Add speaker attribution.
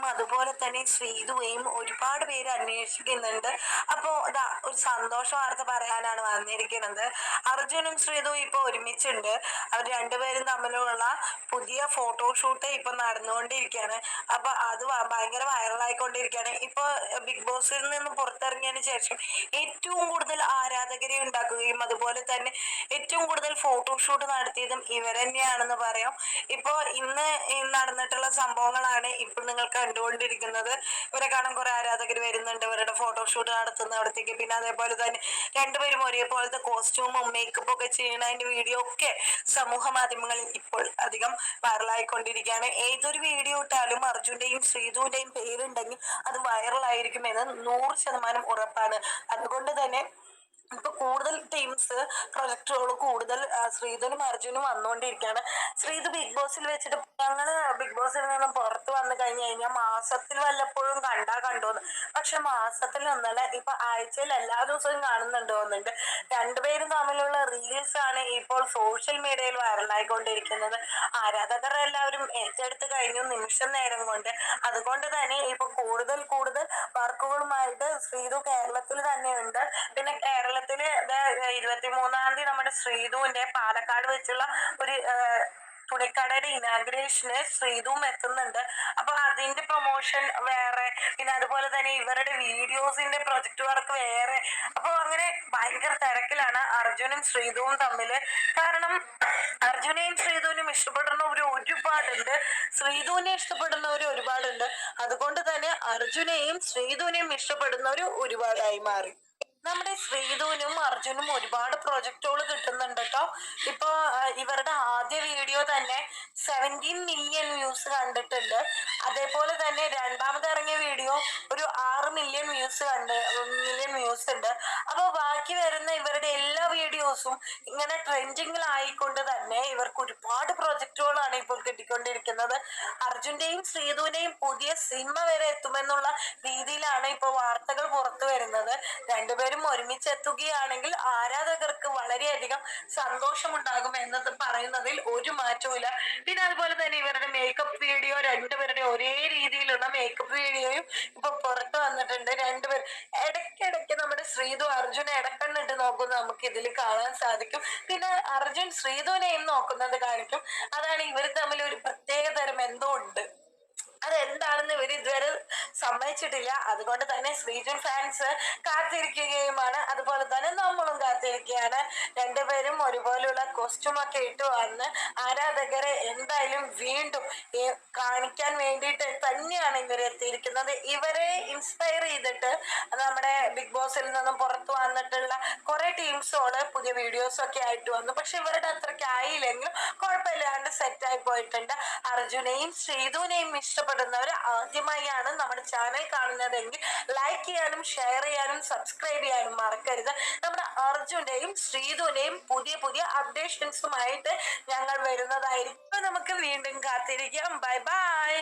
Speaker 1: അർജുനെയും അതുപോലെ തന്നെ ശ്രീതുവെയും ഒരുപാട് പേര് അന്വേഷിക്കുന്നുണ്ട്. അപ്പോ ഇതാ ഒരു സന്തോഷ വാർത്ത പറയാനാണ് വന്നിരിക്കുന്നത്. അർജുനും ശ്രീതുവും ഇപ്പൊ ഒരുമിച്ചുണ്ട്. അവർ രണ്ടുപേരും തമ്മിലുള്ള പുതിയ ഫോട്ടോഷൂട്ട് ഇപ്പൊ നടന്നുകൊണ്ടിരിക്കുകയാണ്. അപ്പൊ അത് ഭയങ്കര വൈറലായിക്കൊണ്ടിരിക്കുകയാണ് ഇപ്പൊ ബിഗ് ബോസിൽ നിന്ന് പുറത്തിറങ്ങിയതിന് ശേഷം ഏറ്റവും കൂടുതൽ ആരാധകരെ ഉണ്ടാക്കുകയും അതുപോലെ തന്നെ ഏറ്റവും കൂടുതൽ ഫോട്ടോഷൂട്ട് നടത്തിയതും ഇവർ തന്നെയാണെന്ന് പറയാം. ഇപ്പോ ഇന്ന് നടന്നിട്ടുള്ള സംഭവങ്ങളാണ് ഇപ്പൊ നിങ്ങൾ കണ്ടുകൊണ്ടിരിക്കുന്നത്. ഇവരെ കാണാൻ കുറെ ആരാധകർ വരുന്നുണ്ട്. ഇവരുടെ ഫോട്ടോഷൂട്ട് നടത്തുന്ന അവിടത്തേക്ക്. പിന്നെ അതേപോലെ തന്നെ രണ്ടുപേരും ഒരേപോലത്തെ കോസ്റ്റ്യൂമും മേക്കപ്പും ഒക്കെ ചെയ്യുന്നതിന്റെ വീഡിയോ ഒക്കെ സമൂഹ മാധ്യമങ്ങളിൽ ഇപ്പോൾ അധികം വൈറലായിക്കൊണ്ടിരിക്കുകയാണ് ഏതൊരു വീഡിയോ ഇട്ടാലും അർജുന്റെയും ശ്രീധുവിന്റെയും പേരുണ്ടെങ്കിൽ അത് വൈറലായിരിക്കുമെന്ന് നൂറ് ശതമാനം ഉറപ്പാണ്. അതുകൊണ്ട് തന്നെ ഇപ്പൊ കൂടുതൽ ടീംസ് പ്രൊജക്ടുകൾ കൂടുതൽ ശ്രീധനും അർജുനും വന്നുകൊണ്ടിരിക്കുകയാണ് ശ്രീധു ബിഗ് ബോസിൽ വെച്ചിട്ട് ഞങ്ങൾ ബിഗ് ബോസിൽ നിന്ന് പുറത്ത് വന്നു കഴിഞ്ഞു കഴിഞ്ഞാൽ മാസത്തിൽ വല്ലപ്പോഴും കണ്ടാ കണ്ടോന്ന്. പക്ഷെ മാസത്തിൽ ഒന്നല്ല ഇപ്പൊ ആഴ്ചയിൽ എല്ലാ ദിവസവും കാണുന്നുണ്ട് തോന്നുന്നുണ്ട്. രണ്ടുപേരും തമ്മിലുള്ള റീൽസ് ആണ് ഇപ്പോൾ സോഷ്യൽ മീഡിയയിൽ വൈറലായിക്കൊണ്ടിരിക്കുന്നത് ആരാധകർ എല്ലാവരും ഏറ്റെടുത്ത് കഴിഞ്ഞു നിമിഷം നേരം കൊണ്ട്. അതുകൊണ്ട് തന്നെ ഇപ്പൊ കൂടുതൽ കൂടുതൽ വർക്കുകളുമായിട്ട് ശ്രീധു കേരളത്തിൽ തന്നെയുണ്ട്. പിന്നെ കേരളത്തിൽ ഇരുപത്തി മൂന്നാം തീയതി നമ്മുടെ ശ്രീധുവിന്റെ പാലക്കാട് വെച്ചുള്ള ഒരു തുണിക്കടയുടെ ഇനാഗ്രേഷന് ശ്രീധുവും എത്തുന്നുണ്ട്. അപ്പൊ അതിന്റെ പ്രൊമോഷൻ വേറെ പിന്നെ അതുപോലെ തന്നെ ഇവരുടെ വീഡിയോസിന്റെ പ്രൊജക്ട് വർക്ക് വേറെ. അപ്പൊ അങ്ങനെ ഭയങ്കര തിരക്കിലാണ് അർജുനും ശ്രീധുവും തമ്മിൽ കാരണം അർജുനെയും ശ്രീധുവിനും ഇഷ്ടപ്പെടുന്നവർ ഒരുപാടുണ്ട്. ശ്രീധുവിനെ ഇഷ്ടപ്പെടുന്നവർ ഒരുപാടുണ്ട്. അതുകൊണ്ട് തന്നെ അർജുനെയും ശ്രീധുവിനെയും ഇഷ്ടപ്പെടുന്നവർ ഒരുപാടായി മാറി. നമ്മുടെ ശ്രീധുവിനും അർജുനും ഒരുപാട് പ്രൊജക്ടുകൾ കിട്ടുന്നുണ്ട് കേട്ടോ ഇപ്പൊ ഇവരുടെ ആദ്യ വീഡിയോ തന്നെ സെവന്റീൻ മില്യൺ വ്യൂസ് കണ്ടിട്ടുണ്ട്. അതേപോലെ തന്നെ രണ്ടാമത് ഇറങ്ങിയ വീഡിയോ ഒരു ആറ് മില്യൺ വ്യൂസ് കണ്ട് മില്യൺ വ്യൂസ് ഉണ്ട്. അപ്പൊ ബാക്കി വരുന്ന ഇവരുടെ എല്ലാ വീഡിയോസും ഇങ്ങനെ ട്രെൻഡിങ്ങിലായിക്കൊണ്ട് തന്നെ ഇവർക്ക് ഒരുപാട് പ്രോജക്റ്റുകളാണ് ഇപ്പോൾ കിട്ടിക്കൊണ്ടിരിക്കുന്നത്. അർജുന്റെയും ശ്രീധുവിന്റെയും പുതിയ സിനിമ വരെ എത്തുമെന്നുള്ള രീതിയിലാണ് ഇപ്പോൾ വാർത്തകൾ പുറത്തു വരുന്നത്. രണ്ടുപേരും ഒരുമിച്ച് എത്തുകയാണെങ്കിൽ ആരാധകർക്ക് വളരെയധികം സന്തോഷമുണ്ടാകും എന്നത് പറയുന്നതിൽ ഒരു മാറ്റവുമില്ല. പിന്നെ അതുപോലെ തന്നെ ഇവരുടെ മേക്കപ്പ് വീഡിയോ രണ്ടുപേരുടെ ഒരേ രീതിയിലുള്ള മേക്കപ്പ് വീഡിയോയും ഇപ്പൊ പുറത്തു വന്നിട്ടുണ്ട്. രണ്ടുപേർ ഇടയ്ക്കിടയ്ക്ക് നമ്മുടെ ശ്രീതു അർജുനെ ഇടക്കണ്ണിട്ട് നോക്കുന്നത് നമുക്ക് ഇതിൽ കാണാൻ സാധിക്കും. പിന്നെ അർജുൻ ശ്രീതുവിനെയും നോക്കുന്നത് കാണിക്കും. അതാണ് ഇവർ തമ്മിൽ ഒരു പ്രത്യേക തരം എന്തോ ഉണ്ട്. അതെന്താണെന്ന് ഇവർ ഇതുവരെ സമ്മതിച്ചിട്ടില്ല. അതുകൊണ്ട് തന്നെ ശ്രീജു ഫാൻസ് കാത്തിരിക്കുകയുമാണ്. അതുപോലെ തന്നെ നമ്മളും കാത്തിരിക്കുകയാണ്. രണ്ടുപേരും ഒരുപോലെയുള്ള കോസ്റ്റ്യൂം ഒക്കെ ഇട്ട് വന്ന് ആരാധകരെ എന്തായാലും വീണ്ടും കാണിക്കാൻ വേണ്ടിയിട്ട് തന്നെയാണ് ഇവർ എത്തിയിരിക്കുന്നത്. ഇവരെ ഇൻസ്പയർ ചെയ്തിട്ട് നമ്മുടെ ബിഗ് ബോസിൽ നിന്നും പുറത്തു വന്നിട്ടുള്ള കുറെ ടീംസോട് പുതിയ വീഡിയോസ് ഒക്കെ ആയിട്ട് വന്നു. പക്ഷെ ഇവരുടെ അത്രയ്ക്ക് ആയില്ലെങ്കിലും കുഴപ്പമില്ലാണ്ട് ആയി പോയിട്ടുണ്ട്. അർജുനെയും ശ്രീധുവിനെയും ഇഷ്ടപ്പെടുന്നവർ ആദ്യമായാണ് നമ്മുടെ ചാനൽ കാണുന്നതെങ്കിൽ ലൈക്ക് ചെയ്യാനും ഷെയർ ചെയ്യാനും സബ്സ്ക്രൈബ് ചെയ്യാനും മറക്കരുത്. നമ്മുടെ അർജുന്റെയും ശ്രീതുവിന്റെയും പുതിയ പുതിയ അപ്ഡേഷൻസുമായിട്ട് ഞങ്ങൾ വരുന്നതായിരിക്കും. നമുക്ക് വീണ്ടും കാത്തിരിക്കാം. Bye bye